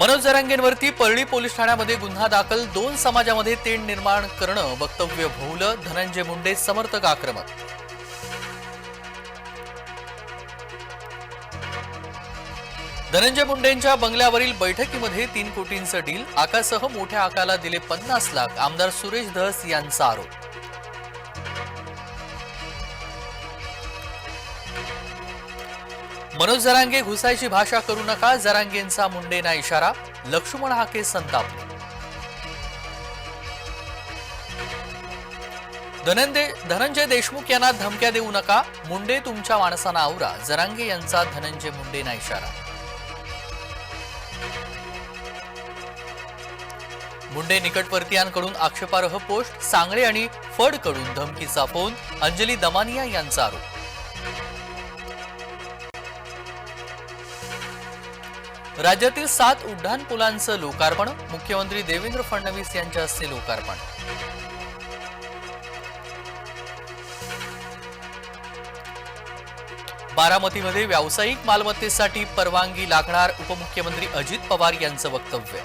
Manoj जरांगेंवरती Parli police ठाण्यामध्ये गुन्हा दाखल. दोन समाजामध्ये तेढ निर्माण करणं वक्तव्य भोवलं. धनंजय मुंडे समर्थक आक्रमक. धनंजय मुंडेंच्या बंगल्यावरील बैठकीमध्ये तीन कोटींचं डील. आकासह मोठ्या आकाला दिले पन्नास लाख. आमदार सुरेश धस यांचा आरोप. मनोज जरांगे घुसायची भाषा करू नका. जरांगेंचा मुंडेना इशारा. लक्ष्मण हाके संताप. धनंजय धनंजय देशमुख यांना धमक्या देऊ नका. मुंडे तुमच्या माणसांना आवरा. जरांगे यांचा धनंजय मुंडेना इशारा. मुंडे निकटवर्तीयांकडून आक्षेपार्ह पोस्ट सांगळे आणि फडकडून धमकीचा फोन अंजली दमानिया यांचा आरोप. राज्यातील सात उड्डाण पुलांचं लोकार्पण मुख्यमंत्री देवेंद्र फडणवीस यांच्या हस्ते लोकार्पण. बारामतीमध्ये व्यावसायिक मालमत्तेसाठी परवानगी लागणार उपमुख्यमंत्री अजित पवार यांचं वक्तव्य.